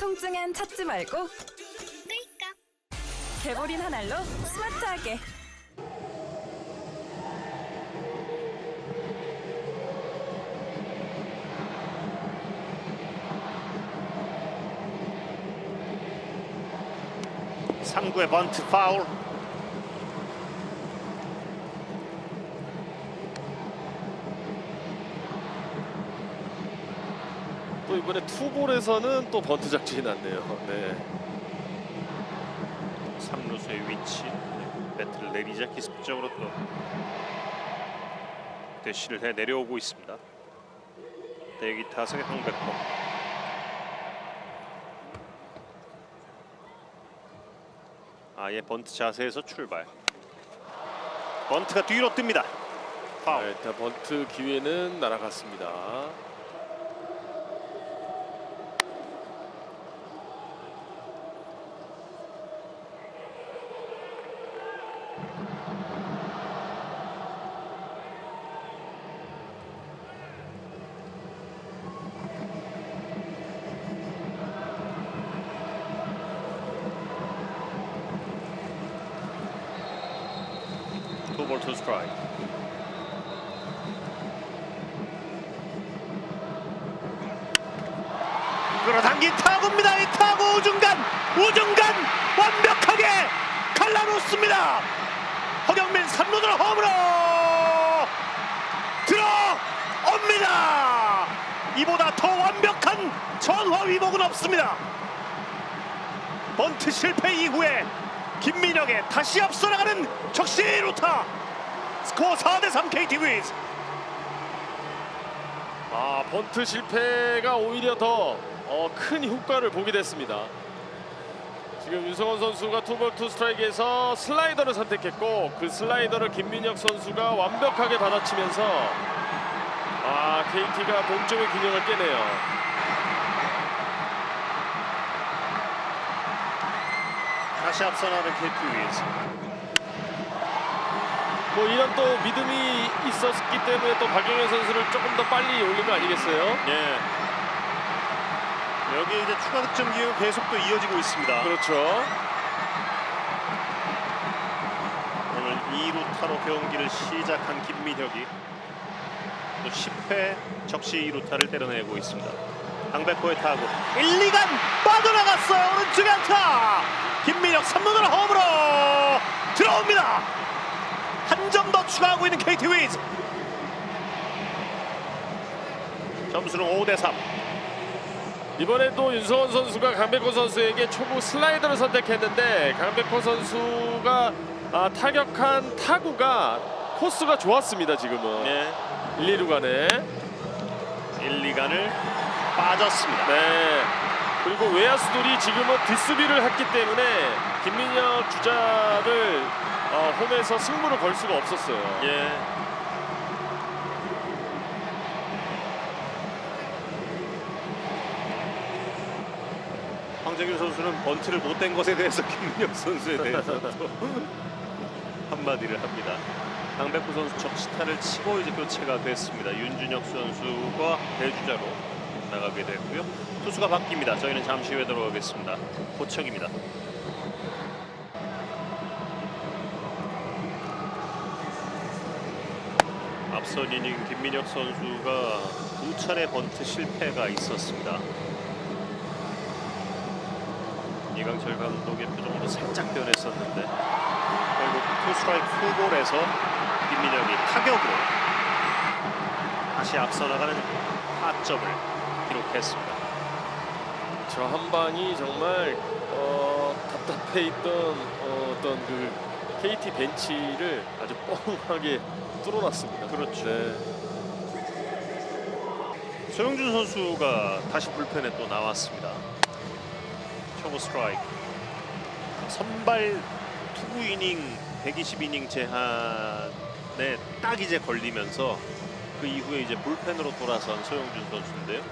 통증엔 찾지 말고 끌까? 개보린 한 알로 스마트하게 삼구의 번트 파울. 또 이번에 투볼에서는 또 번트 작전이 났네요. 네. 3루수의 위치. 네, 배트를 내리자 기습적으로 또 대시를 해 내려오고 있습니다. 대기 타석의 황백호. 아예 번트 자세에서 출발. 번트가 뒤로 뜹니다. 아, 파울. 일단 번트 기회는 날아갔습니다. 투볼 투 스트라이크. 끌어당긴 타구입니다. 이 타구 우중간 우중간 완벽하게 갈라놓습니다. 허경민 3루으로 홈으로 들어옵니다. 이보다 더 완벽한 전화 위복은 없습니다. 번트 실패 이후에 김민혁의 다시 앞서 나가는 적시 루타 스코어 4대3 KT 위즈 아 번트 실패가 오히려 더큰 효과를 보게 됐습니다. 지금 윤성원 선수가 투볼 투 스트라이크에서 슬라이더를 선택했고 그 슬라이더를 김민혁 선수가 완벽하게 받아치면서 아 KT가 동점의 균형을 깨네요. 다시 앞서 나가는 KT 위즈 뭐 이런 또 믿음이 있었기 때문에 또 박영현 선수를 조금 더 빨리 올린 거 아니겠어요? 예. 여기 이제 추가 득점 기회가 계속 또 이어지고 있습니다. 그렇죠. 오늘 2루 타로 경기를 시작한 김민혁이 또 10회 적시 2루타를 때려내고 있습니다. 강백호의 타구 1, 2간 빠져나갔어요. 오른쪽에 안타. 김민혁 3루으로 홈으로 들어옵니다. 한 점 더 추가하고 있는 KT 위즈. 점수는 5대 3. 이번에도 윤성원 선수가 강백호 선수에게 초구 슬라이더를 선택했는데 강백호 선수가 아, 타격한 타구가 코스가 좋았습니다 지금은 네. 1, 2루 간에 1, 2간을 빠졌습니다. 네 그리고 외야수들이 지금은 뒷수비를 했기 때문에 김민혁 주자를 어, 홈에서 승부를 걸 수가 없었어요 예. 황재균 선수는 번트를 못 댄 것에 대해서 김민혁 선수에 대해서 또 한마디를 합니다. 강백호 선수 적시타를 치고 이제 교체가 됐습니다. 윤준혁 선수가 대주자로 나가게 됐고요. 투수가 바뀝니다. 저희는 잠시 후에 들어오겠습니다. 고척입니다. 앞선 이닝 김민혁 선수가 두 차례 번트 실패가 있었습니다. 이강철 감독의 표정도 살짝 변했었는데 결국 투 스트라이크 투볼에서 김민혁이 타격으로 다시 앞서 나가는 타점을 기록했습니다. 저 한 방이 정말 어, 답답해 있던 어, 어떤 그 KT 벤치를 아주 뻥하게 뚫어놨습니다 그렇죠. 네. 소영준 선수가 다시 불펜에 또 나왔습니다. 초보 스트라이크. 선발 투구 이닝 120이닝 제한에 딱 이제 걸리면서 그 이후에 이제 불펜으로 돌아선 소영준 선수인데요.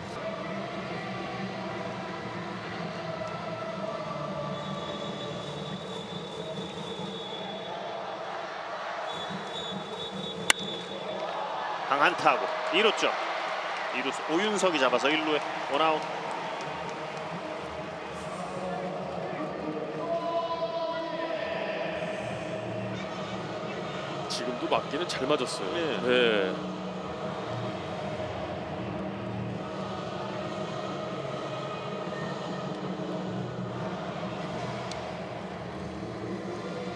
강한타하고 2루쪽 2루수 오윤석이 잡아서 1루에 원아웃 지금도 맞기는 잘 맞았어요. 네. 네.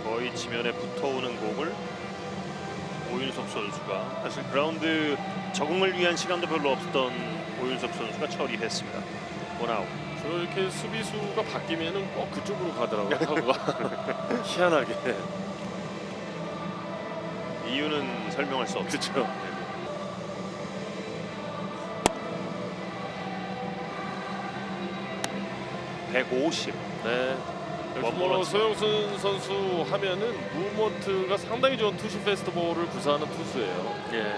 거의 지면에 붙어오는 공을 오윤석 선수가 사실 그라운드 적응을 위한 시간도 별로 없었던 오윤석 선수가 처리했습니다. 원아웃. 주로 이렇게 수비수가 바뀌면은 꼭 그쪽으로 가더라고요. 타구가 희한하게. 이유는 설명할 수 없죠. 그렇죠. 150. 네. 원볼 뭐. 소영순 선수 하면은 무브먼트가 상당히 좋은 투시 페스티벌을 구사하는 투수예요. 예.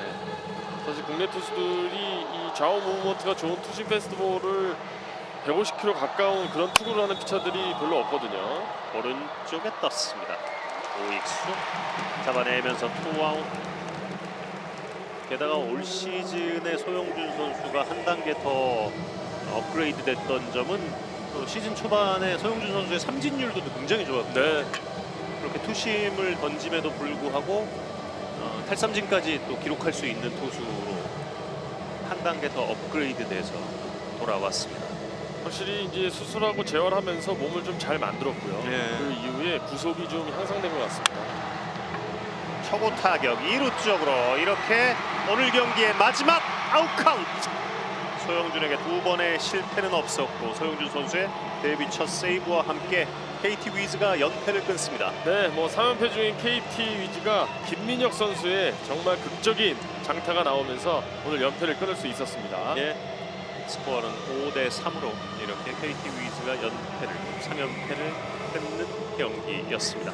사실 국내 투수들이 이 좌우 무브먼트가 좋은 투시 페스티벌을 150km 가까운 그런 투구를 하는 피처들이 별로 없거든요. 오른쪽에 떴습니다. 오익수 잡아내면서 투아웃. 게다가 올 시즌에 소영준 선수가 한 단계 더 업그레이드 됐던 점은 또 시즌 초반에 소영준 선수의 삼진율도 굉장히 좋았고 네. 그렇게 투심을 던짐에도 불구하고 어, 탈삼진까지 또 기록할 수 있는 투수로 한 단계 더 업그레이드돼서 돌아왔습니다. 확실히 이제 수술하고 재활하면서 몸을 좀 잘 만들었고요. 네. 그 이후에 구속이 좀 향상된 것 같습니다. 초고 타격 2루 쪽으로 이렇게 오늘 경기의 마지막 아웃 카운트 소영준에게 두 번의 실패는 없었고 소영준 선수의 데뷔 첫 세이브와 함께 KT 위즈가 연패를 끊습니다. 네, 뭐 3연패 중인 KT 위즈가 김민혁 선수의 정말 극적인 장타가 나오면서 오늘 연패를 끊을 수 있었습니다. 예. 스코어는 5대 3으로 이렇게 KT 위즈가 연패를 3연패를 끊는 경기였습니다.